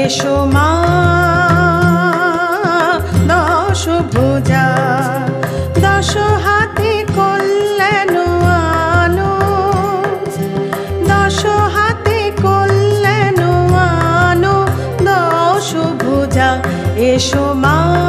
এসো মা, দশ ভুজা, দশ হাতে কল্যাণ আনো, দশ হাতে কল্যাণ আনো, দশ ভুজা, এসো মা।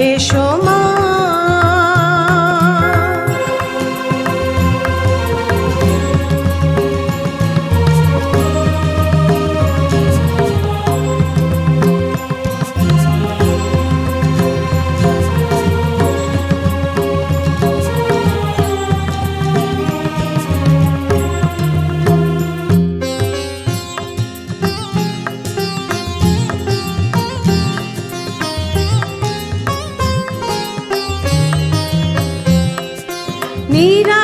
এসো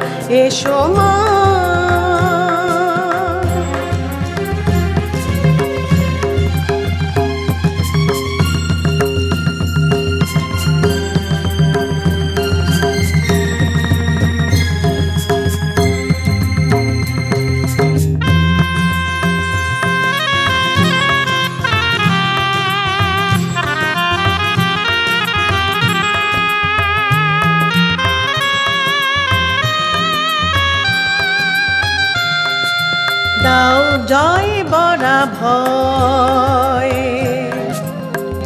ভুজা এসো জয় বরা ভয়।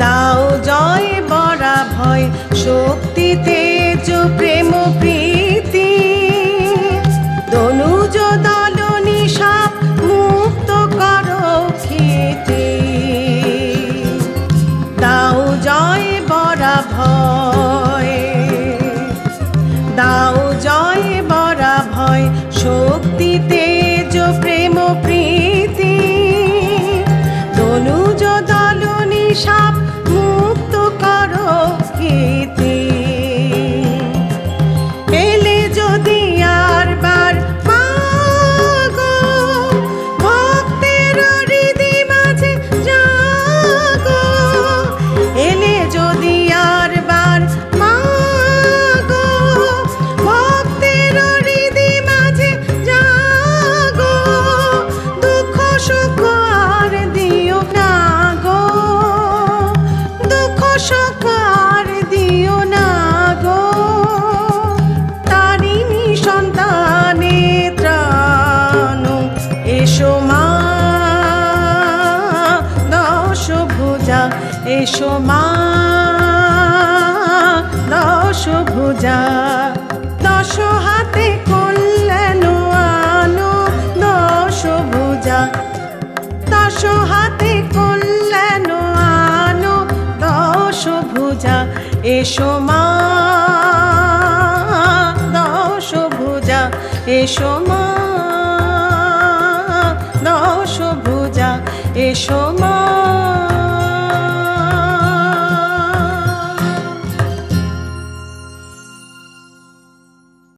তাও জয় বরা ভয় শক্তিতে প্রেম প্রীতি ভুজা এসো মা দশ ভুজা দশ হাতে কল্যাণ আনো দশ ভুজা দশ হাতে কল্যাণ আনো দশ ভুজা এসো মা দশ ভুজা এসো মা দশ ভুজা এসো মা